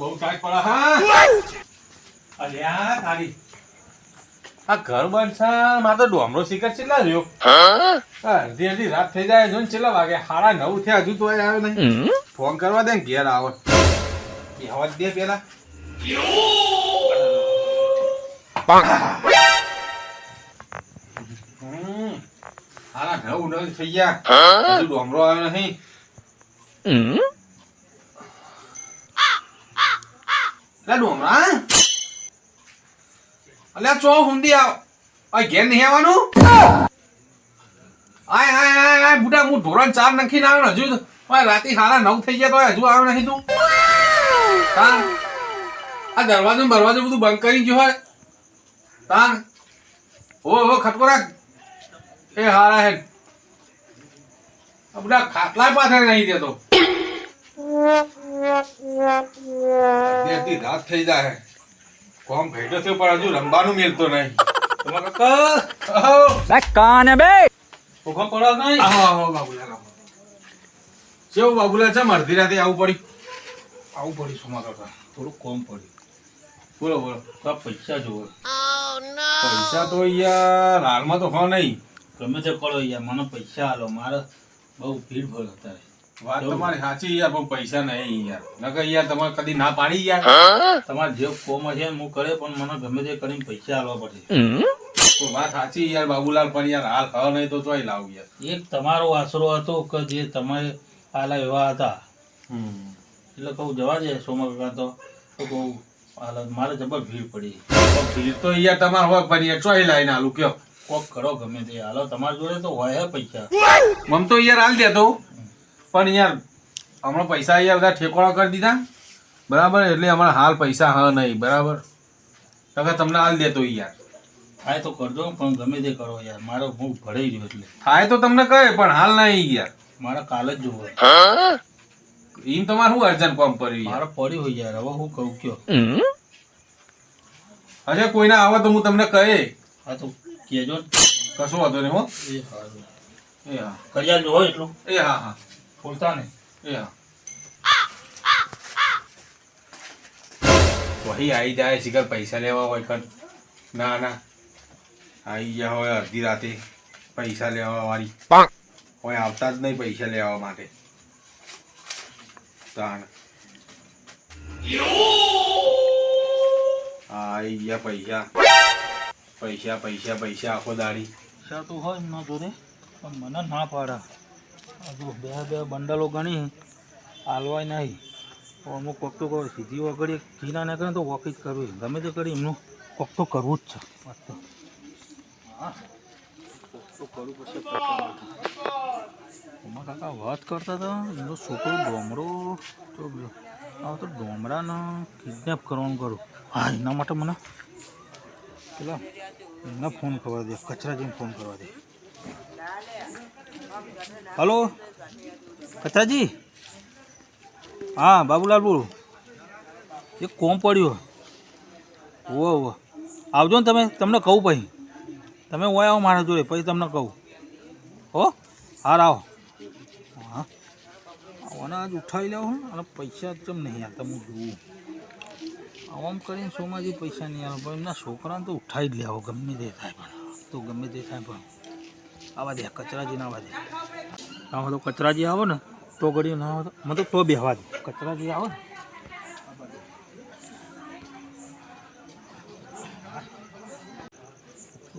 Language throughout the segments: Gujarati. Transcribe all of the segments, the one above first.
બહુ ટાઈટ પડે. હે, બહુ ટાઈટ પડે હા અલ્યા તારી. આ ઘર બનશે મારે તો ડોમરો શિખર કેટલા રહ્યો? અડધી અડધી રાત થઈ જાય જો ને કેટલા વાગે? સાડા નવ થયા હજુ તો આવ્યો નહીં. ફોન કરવા દે ને ઘેર આવે. બેહવા દે પેલા. સાડા નવ નવ થઈ ગયા. હજુ ડોમરો આવ્યો નહીં. લે ડોમરા અલ્યા ચો હુંડી આવ. ઘેર નહીં આવવાનું? આય આય આય આય બુટા હું ધોરણ ચાર નાખીને આવ્યો હજુ રાતે સાડા નવ થઈ ગયા તો હજુ આવ્યો નહીં તું. તાન આ દરવાજો ને બધું બંધ કરી ગયો હોય. તાન ઓ હો, ખટકો એ હારા હે. બધા ખાટલા પાછળ નહીં દેતો. દેતી રાત થઈ જાય. કોમ ભેટો થયો પણ હજુ રમવાનું મેલતો નહીં. તમારે કાકા આવો. કાન બે. ભૂખમ પડો નહીં. આવો આવો બાબુલા કેવું બાબુલા છે અડધી રાતે આવું પડી. આવું પડી સોમા કાકા થોડું કોમ પડ્યું બોલો બોલો. તો પૈસા જોવે પૈસા તો યાર હાલમાં તો હો નહીં. ગમે તે પડો યાર મને પૈસા આલો. મારે બહુ ભીડ ભર અત્યારે. વાત તમારી સાચી યાર પણ પૈસા નહીં યાર. નકર યાર તમારે કદી ના પાડી યાર. તમારે જે કોમ છે હું કરે પણ મને ગમે તે કરીને પૈસા આલવા પડે તો વાત સાચી યાર બાબુલાલ પણ યાર હાલ હા નહીં તો ચોય લાવ યાર. એક તમારો આશરો હતો કે જે તમે આલા એવા હતા. એટલે કહું જવા દે સોમા કાકા તો. કહું હાલ મારે જબર ભીડ પડી. તો ભીડ તો યાર તમારે હોય પણ યાર ચોય લાઈને આલું કયો. કોક કરો ગમે તે. હાલો તમારી જોડે તો હોય હે પૈસા. મમ તો યાર હાલ દેતો પણ યાર હમણાં પૈસા યાર બધા ઠેકોળા કરી દીધા. બરાબર? એટલે હમણાં હાલ પૈસા હા નહીં બરાબર? તમે તમને હાલ દેતો યાર. થાય તો કરજો પણ ગમે તે કરો યાર. મારો હું ભરાઈ રહ્યો એટલે. થાય તો તમને કહે પણ હાલ નહીં યાર. મારે કાલે જ જોવો એમ તમારે શું અર્જન્ટ કોમ પડ્યું મારે પડ્યું હોય યાર. હવે હું કહું કયો? અરે કોઈને આવે તો હું તમને કહે. હા તો કેજો ને. કશો વાંધો નહીં હો. એ હા એ હા. કરિયાલ જોવો એટલું. એ હા હા. ફૂલતા ને વહી આવી જાય શિખર પૈસા લેવા હોય કર ના ના. આવી ગયા હોય અડધી રાતે. પૈસા લેવા વાળી. હોય આવતા જ નહીં પૈસા લેવા માટે. તાણ. આવી ગયા પૈસા. પૈસા પૈસા પૈસા આખો દાડી. તો હોય જોડે પણ મને ના પાડે. આ જો બે બે બંડલો ગણી હાલવાય નહીં. અમુક કોક તો સીધી વગડી ઘીના ના કરે તો વોકી જ કરવી. ગમે તે કરી એમનું કોક તો કરવું જ છે. એમાં કોક વાત કરતા હતા એમનો છોકરો ડોમરો તો આ તો ડોમરાને કિડનેપ કરવાનું કરું. હા, એના માટે મને પેલા એમને ફોન કરવા દે, કચરા જેમ ફોન કરવા દે. હલો? કથાજી હા બાબુલાલ બોલું એ કોમ પડ્યો. ઓ ઓવો આવજો ને તમે, તમને કહું પછી. તમે ઓય આવો મારા જોડે, પછી તમને કહું. હો? હાર આવો. હા. આવાના આજ ઉઠાવી લેવો અને પૈસા ચમ નહીં આ તમે જોવું આમ કરીને સોમાજી પૈસા નહીં આવે પણ એમના છોકરાને તો ઉઠાવી જ લેવો, ગમે તે થાય પણ. તો ગમે તે થાય પણ. આવા દે કચરાજી ના આવા દે. આવા તો કચરાજી આવો ને તો ઘડી ના મતલબ તો તો બેહવા દે. કચરાજી આવો ને.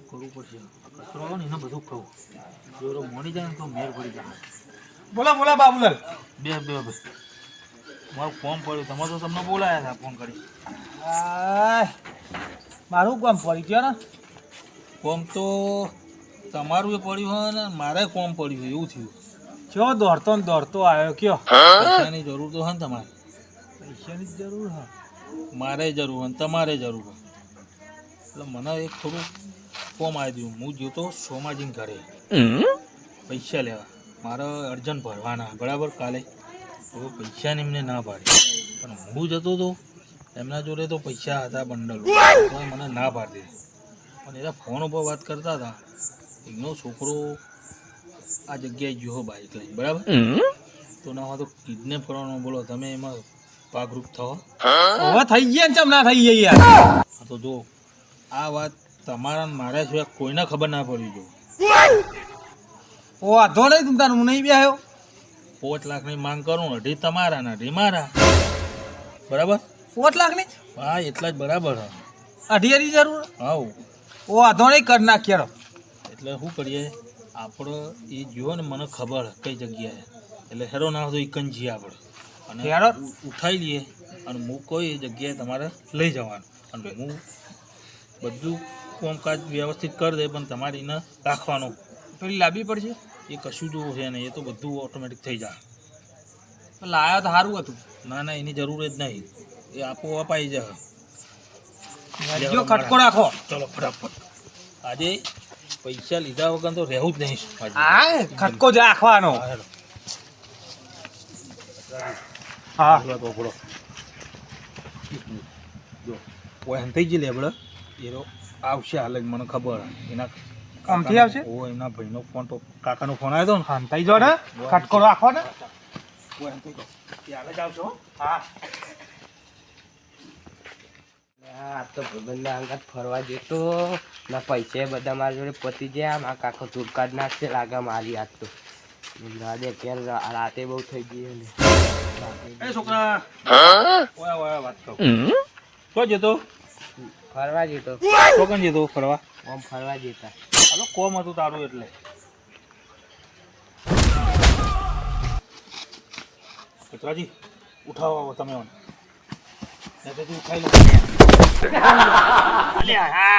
કરવું પડશે? કચરો આવે ને એને બધું કહું જો મોડી જાય ને તો મેર પડી જાય. બોલા બોલા બાબુલાલ. બે બે બે. મારું ફોન પડ્યું તમે તો તમને બોલાયા હતા ફોન કરી. મારું કામ પડી ગયો ને. કોમ તો તમારું એ પડ્યું હોય ને મારે કોમ પડ્યું હોય એવું થયું. ચો દોડતો ને દોડતો આવ્યો કયો? પૈસાની જરૂર તો હોય ને તમારે. પૈસાની જ જરૂર હા મારે જરૂર હોય તમારે જરૂર હોય. એટલે મને એક થોડું કોમ આવી દઉં હું જોતો સોમાજી ઘરે. પૈસા લેવા. મારે અર્જન્ટ ભરવાના બરાબર? કાલે. હવે પૈસા એમને ના પાડે. પણ હું જતો હતો એમના જોડે તો પૈસા હતા બંડલો. મને ના પાડી દીધી. પણ એના ફોન ઉપર વાત કરતા હતા. એમનો છોકરો આ જગ્યાએ ગયો બાઈક લઈને બરાબર? તો ના હોય તો કિડનેપ કરવાનો બોલો તમે એમાં પાગરૂપ થવા હવે થઈ ગયા ને ચમ ના થઈ ગયા યાર? તો જો આ વાત તમારા ને મારા સિવાય કોઈને ખબર ના પડી જો. ઓ વાંધો નહીં તું તારું હું નહીં બેહ્યો. પાંચ લાખની માંગ કરું અઢી તમારા ને અઢી મારા. બરાબર? પાંચ લાખની? હા એટલા જ બરાબર. હા અઢી અઢી જરૂર? હા ઓ વાંધો નહીં કરી નાખીએ એટલે શું કરીએ આપણે એ જુઓ ને મને ખબર કઈ જગ્યાએ. એટલે હેરો ના હતો એ એકન જઈએ આપણે. અને હેરો? ઉઠાવી લઈએ અને હું કોઈ એ જગ્યાએ તમારે લઈ જવાનું. અને હું બધું કોમકાજ વ્યવસ્થિત કરી દે પણ તમારે એને રાખવાનું. પેલી લાવવી પડશે? એ કશું જોવું છે ને એ તો બધું ઓટોમેટિક થઈ જાય. લાયા તો સારું હતું. ના ના એની જરૂર જ નહીં. એ આપોઆપ આવી જાય. જો ખટકો રાખો ચલો ફટાફટ. આજે પૈસા લીધા વગર તો રહેવું જ નહીં હા ખટકો જ રાખવાનો. હા, બોલો જો હંતાઈ જી લે બળે એનો આવશે હાલ જ મને ખબર. એના આમથી આવશે? ઓ એના ભાઈનો ફોન તો કાકાનો ફોન આવ્યો ને. હાંતાઈ જો ને? ખટકો રાખો ને તો હાલ જ આવશે હો. આ તો ભાઈબંધના અંગાત ફરવા જતો ના પૈસા બધા મારા જોડે પતી ગયા. મારા કાકો તુરકા જ નાખશે લાગે મારી આજ તો રાતે બહુ થઈ ગઈ ને એ છોકરા. ઓય ઓય વાત કહું તો જતો? ફરવા જતો કન જતો ફરવા? આમ ફરવા જતા હાલો કોમ હતું તારું એટલે. કચરાજી ઉઠાવો તમે મને. ઉઠાઈ લો.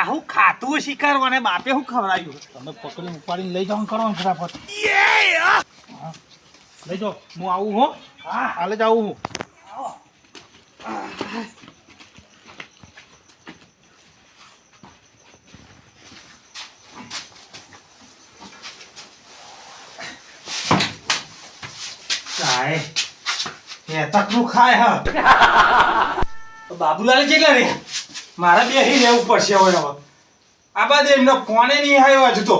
હું ખાતું શિકાર મને બાપે હું ખવડાવ્યું? તમે પકડીને ઉપાડીને લઈ જાઓ ને કરો ફટાફટ. લઈ જાઓ. હું આવું હો. હા. હાલે જ આવું હું. કાય હે તકનું ખાય હા. બાબુલાલ કેટલા રે મારા બે અહીં રહેવું પડશે હવે હવે. આ બાદ એમનો કોને નહીં આવ્યો હજુ તો?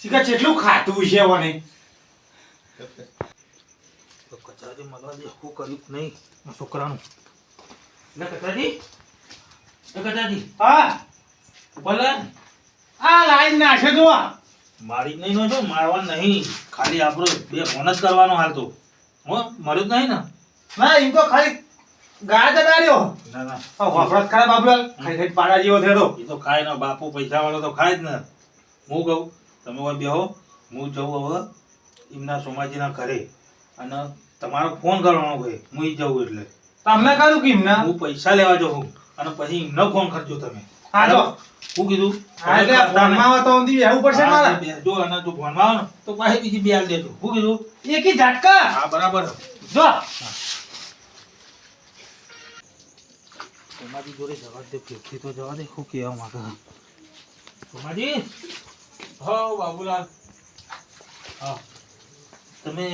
શીખા કેટલું ખાતું છે મને તો કચરાજી મળવા દે શું કર્યું નહીં છોકરાનું. એટલે કચરાજી? એ કચરાજી હા. ભલે આ લાઈન નાખે તો મારી જ નહીં નો છો મારવા નહીં. ખાલી આપણો બે ફોન જ કરવાનો હાલ તો. હો મળ્યું જ નહીં ને? ના એમ તો ખાલી ગાય જડાડ્યો ના ના વાપરત ખરા બાબુલાલ. ખાઈ ખાઈ પાડા જેવો થયો એ તો ખાય ને બાપુ પૈસા વાળો તો ખાય જ ને. હું કહું તમે કોઈ બેહો હું જઉં હવે એમના સોમાજીના ઘરે. અને તમારો ફોન કરવાનો ભાઈ હું જઉં એટલે. તમને કહ્યું કે એમને? હું પૈસા લેવા જાઉં અને પછી એમનો ફોન કરજો તમે. હા જો. કીધું હા તો અને જો આવે ને તો પાછી બીજી બે દેજો. શું કીધું એકી ઝટકા. હા બરાબર. જો. સોમાજી જોડે જવા દે પેટથી તો જવા દે શું કહેવા માંગે? સોમાજી? હા બાબુલાલ. હા. તમે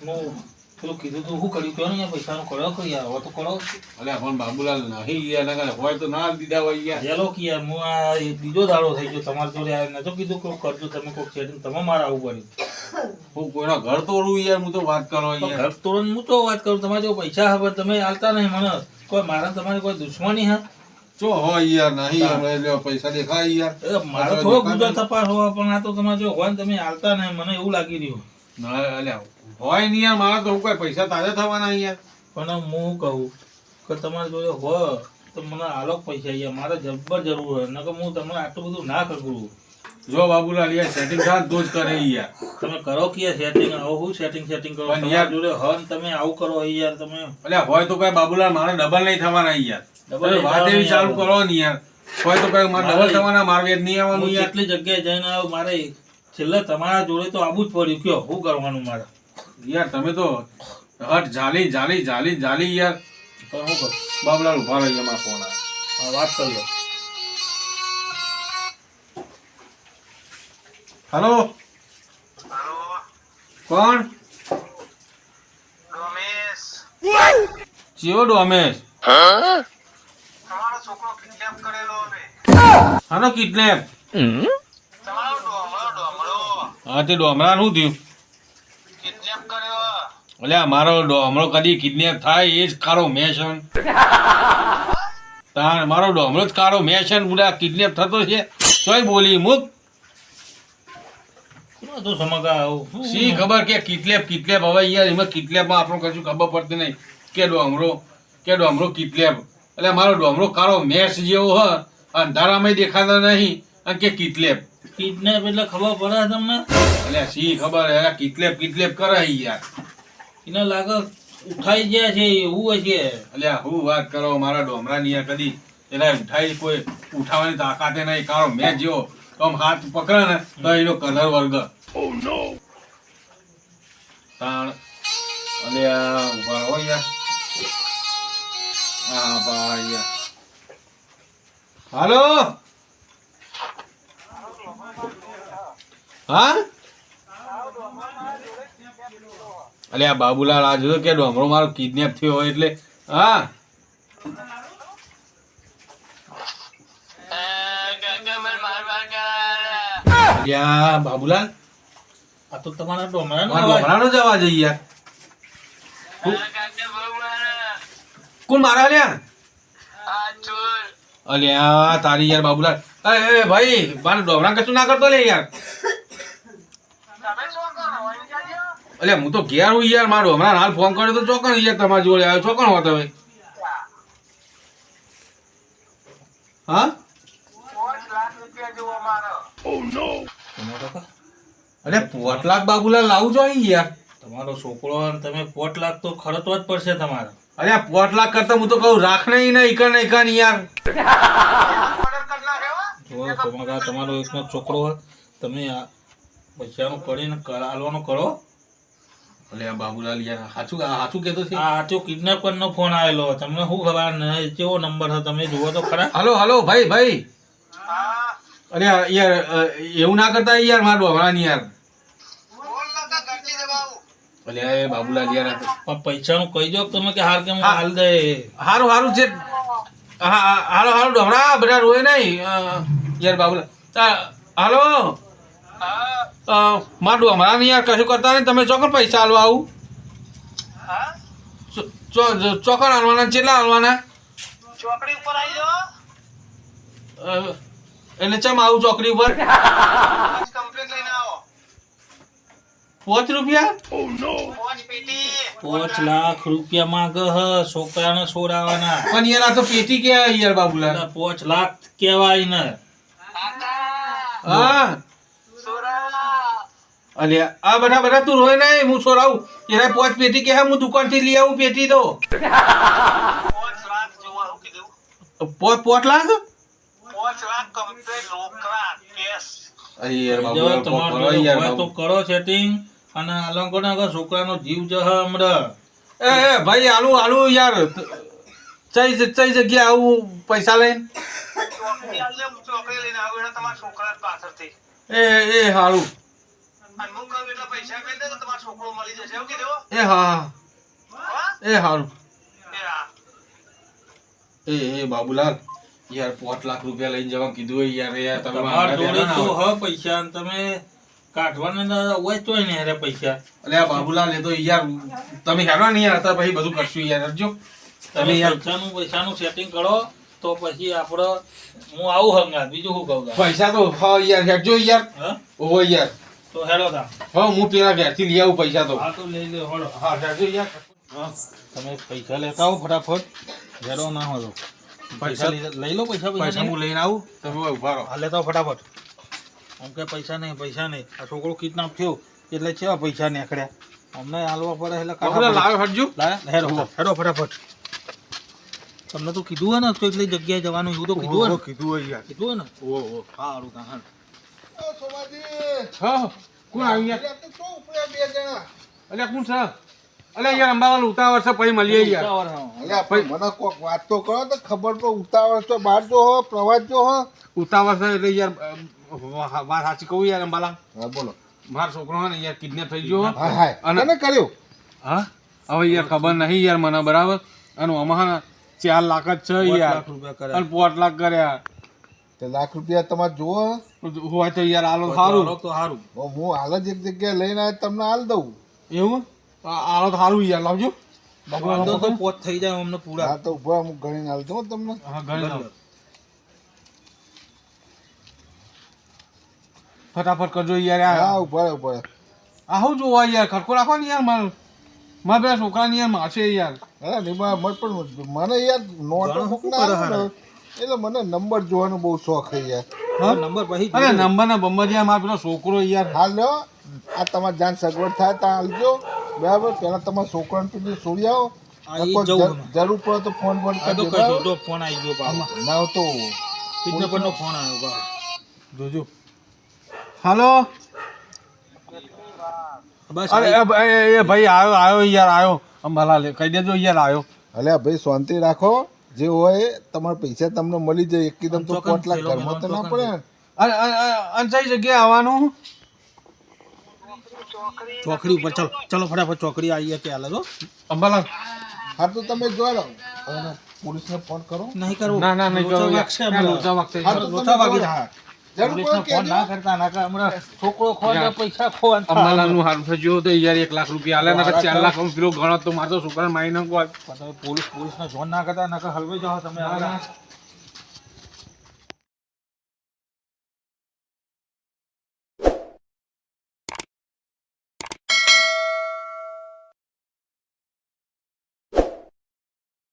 હું પેલું કીધું તું શું કર્યું? કયો ને યાર પૈસાનું કરો કે હવે તો કરો અલ્યા પણ બાબુલાલ નહીં ગયા ના હોય તો ના દીધા હોય ગયા હેલો કે યાર હું આ બીજો દાડો થઈ ગયો તમારી જોડે આ નતો કીધું કોઈ કરજો તમે કોઈ સેટિંગ તમે મારા આવું કર્યું હું કોઈના ઘર તોડું યાર હું તો વાત કરો યાર. ઘર તોડું હું તો વાત કરું તમારે જો પૈસા હવે તમે આલતા નહીં મને. કોઈ મારા તમારી કોઈ દુશ્મની હા? ચો હોય યાર નહીં હમણે લ્યો પૈસા દેખાય યાર. મારો થોડો ગુદો તપાસ હોવા પણ આ તો તમારે જો હોય ને તમે આલતા ને મને એવું લાગી રહ્યું. ના અલ્યા હોય નહીં યાર મારા તો કોઈ પૈસા તાજા થવાના યાર. પણ હું કહું કે તમારે જોડે હોય તો મને આલો પૈસા યાર મારે જબ્બર જરૂર હોય નકર હું તમને આટલું બધું ના કરું જો બાબુલાલ યાર સેટિંગ થાય દોજ કરે યાર. તમે કરો કે સેટિંગ આવું હું સેટિંગ સેટિંગ કરો? પણ યાર- જોડે હન તમે આવું કરો યાર તમે. અલ્યા હોય તો કઈ બાબુલાલ મારે ડબલ નહીં થવાના યાર. ડબલ વાત એવી ચાલુ કરો ને યાર. હોય તો કઈ મારે મારે- ડબલ થવાના મારે વેદ નહીં આવવાનું યાર. એટલી જગ્યાએ જઈને આવ મારે છેલ્લે તમારા જોડે તો આવું જ પડ્યું. કયો શું કરવાનું મારે? યાર તમે તો હટ જાલી જાલી જાલી જાલી યાર. પણ હું કરું? બાબુલાલ ઊભા રહી મારા ફોન આવે. વાત કરી લો. હલો? કોણ? ચિયો ડોમેશ. હાનો કિડનેપ હા તે ડોમરા શું થયું? અલ્યા મારો ડોમરો કદી કિડનેપ થાય એ જ કારો મેશન તાણ મારો ડોમરો જ કારો મેશન બુડા કિડનેપ થતો છે. તોય બોલી મુક. તો સમગા શી ખબર કે કિટલેપ કિટલેપ હવે અહીંયા એમાં કિટલેપમાં આપણને કશું ખબર પડતી નહીં કે ડોમરો કે ડોમરો કિટલેપ. એટલે મારો ડોમરો કાળો મેસ જેવો હ અંધારામાં દેખાતા નહીં અને કે કિટલેપ. કિડનેપ એટલે ખબર પડે તમને? એટલે સી ખબર હે કિટલેપ કિટલેપ કરે યાર. એને લાગે ઉઠાઈ ગયા છે એવું છે. એટલે હું વાત કરો મારા ડોમરાની યાર કદી એને ઉઠાઈ કોઈ ઉઠાવવાની તાકાતે નહીં કાળો મેં જેવો. તો આમ હાથ પકડે ને તો એનો કલર વર્ગ. તાણ. અને આ ઊભા રહો યાર હા યાર હાલો? હા? અલે આ બાબુલાલ આ જોયો કે ડોમરો મારો કિડનેપ થયો હોય એટલે. હા? યા બાબુલાલ? આ તો તમારા ડોમરાનો. ડોમરાનો જ અવાજ યાર. કોણ મારા લ્યા અલ્યા તારી યાર બાબુલાલ. એ એ ભાઈ મારે ડોમરા કશું ના કરતો લે યાર. અલ્યા હું તો ઘેર હું યાર મારો હમણાં હાલ ફોન કર્યો તો ચોકણ યાર તમારી જોડે આવ્યો. ચોકણ હોત હવે. હા? તમારો કાકા, અરે પોટલાક બાબુલા લાવજો લાવું અહીં યાર. તમારો છોકરો તમે પોટલાક તો ખરતવા જ પડશે તમારે. અરે આ પોટ લાખ કરતા હું તો કહું રાખ નહીં ને ઈકન ને ઈકન યાર. જો તમારા તમારો એકનો છોકરો હોય, તમે આ પૈસાનું કરીને કર- આલવાનું કરો. અલે આ બાબુલાલ યાર સાચું સાચું કહેતો છે? આ આચો કિડનેપરનો ફોન આવેલો તમને શું ખબર નહીં કેવો નંબર છે તમે જુઓ તો ખરા. હલો હલો ભાઈ ભાઈ. અરે યાર એવું ના કરતા યાર મારા હમણાં યાર. અલે એ બાબુલાલ યાર પણ પૈસાનું કહી દો તમે કે હાર કેમ હા. હાલ દે. હારું હારું છે. હા હા, હાલો હાલો ડોમરા બધા રોય નહીં. યાર બાબુલાલ હાલો. મારા ડોમરાની યાર કશું કરતા નહીં. તમે ચોકર પૈસા હાલવા આવું. ચો- ચો- ચોકન હાલવાના કેટલા હાલવાના ચોકડી ઉપર આવી જાઓ. એટલે ચમ આવું ચોકડી ઉપર? કમ્પ્લેટ લઈને આવો. પાંચ રૂપિયા? પોચ લાખ રૂપિયા માંગ હ છોકરાને છોડાવાના. પણ યાર તો પેટી કેવાય યાર બાબુલા પોચ લાખ કેવાય ને. હા. અલે આ બધા બધા તું રોય નહીં હું છોડાવું. એના પોચ પેટી કે હા હું દુકાનથી લઈ આવું પેટી તો. પાંચ લાખ પોચ લાખ? પાંચ લાખ કમ્પ્લેટ રોકડા કેશ. અરે યાર બાબુલા તો કરો સેટિંગ. અને આલંકો આગળ છોકરાનો જીવ જહ હમણાં. એ એ ભાઈ આલુ આલુ યાર. ચઈ ચઈ જગ્યા આવું પૈસા લઈને? એ એ હારું. એ હા? એ હારું. એ. એ બાબુલાલ યાર પાંચ લાખ રૂપિયા લઈને જવા કીધું યાર યાર તમે પૈસા તમે. કાઢવાના હોય તોય ને હારે પૈસા. અલે આ બાબુલાલ એ તો યાર તમે હેરો નહીં યાર અત્યારે પછી બધું કરશું યાર હરજો. તમે યાર પૈસાનું પૈસાનું સેટિંગ કરો તો પછી આપણો હું આવું હંગાત બીજું શું કહું પૈસા તો હા યાર હેડજો યાર. ઓહો યાર. તો હેલો તા હા હું પેલા ઘેરથી લઈ આવું પૈસા તો. હા તો લઈ લે હળો હા હેડજો યાર. તમે પૈસા લેતા આવો ફટાફટ. હેરો ના હોય પૈસા લઈ લો પૈસા પૈસા હું લઈને આવું તમે ઊભા રહો. હા લેતા આવો ફટાફટ. આમ કે પૈસા નહીં પૈસા નહીં. આ છોકરો કિડનેપ થયો એટલે કેવા પૈસા નીકળ્યા. અમને હાલવા પડે એટલે કાઢવા લાવ્યો હટજો. હેરો લાય, હેડો હેડો ફટાફટ. તમને તો કીધું હોય ને તો એટલી જગ્યાએ જવાનું એવું તો કીધું હોય ને. કીધું હોય યાર. કીધું હોય ને? ઓ ઓ સારું હાલ. હા કોણ આવ્યું જણા. અલ્યા કોણ છે? અલ્યા યાર અંબાવાલ ઉતાવળ છે પછી મળીએ યાર. પણ મને કોક વાત તો કરો તો ખબર તો ઉતાવળ તો બહાર જો હો પ્રવાસ જો હો. ઉતાવળ છે એટલે યાર વાત સાચી કહું યાર અંબાલા. હા બોલો. મારો છોકરો હે ને યાર કિડનેપ થઈ ગયો હા. હા અને- કર્યો? હા? હવે યાર ખબર નહીં યાર મને બરાબર? અને અમારા ચાર લાખ જ છે યાર. લાખ રૂપિયા કર્યા. અને પાંચ લાખ કર્યા. તે લાખ રૂપિયા તમારે જુઓ હોય તો યાર આલો સારું. તો સારું. હું હાલ જ એક જગ્યાએ લઈને તમને હાલ દઉં. એવું? આ- આલો તો સારું યાર લાવજો. ભગવાન તો પોત થઈ જાય અમને પૂરા. હા તો ઊભા હું ગણીને આવતો હો તમને. હા ઘણી લાવો. ફટાફટ કરજો યાર હા આ ઊભા ઊભા આ હું જોવા યાર ખરખો રાખો ને યાર મારે. મારા પેલા છોકરાની યાર માસે યાર. હા નિમા મત પણ મને યાર નોટ બુક ના એટલે મને નંબર જોવાનો બહુ શોખ છે યાર. હા? નંબર પછી અરે નંબર ને બમ્બર યાર મારો પેલો છોકરો યાર. હાલ. લ્યો આ તમારે જાન સગવડ થાય ત્યાં આવજો. બરાબર? પહેલા તમારા છોકરાને પીને છોડી આવો. જરૂર પડે તો ફોન ફોન કરજો આવી ગયો. ના તો કિડનેપરનો ફોન આવ્યો. જોજો. હાલો? બસ અરે એ ભાઈ આવ્યો આવ્યો યાર આવ્યો અંબાલા લે કહી દેજો યાર આવ્યો અલ્યા ભાઈ શાંતિ રાખો. જે હોય એ તમારા પૈસા તમને મળી જાય. એકદમ તો લાખ ઘરમાં તો ના પડે. અને કઈ જગ્યાએ આવવાનું. ચોકડી ઉપર ચલો ચલો ફટાફટ ચોકડી આવીએ કે હાલ. તો અંબાલા હા તો તમે જોઈ લો. અને પોલીસને ફોન કરો. નહીં કરવું. ના ના નહીં લોચા કરો વાગશે. લોચા વાગશે. હા, યાર. તો લોચા વાગી જાય. પોલીસ. ના ના પોલીસ પોલીસને જોન ના કરતા નકર હલવાઈ જાઓ તમે ના. ના.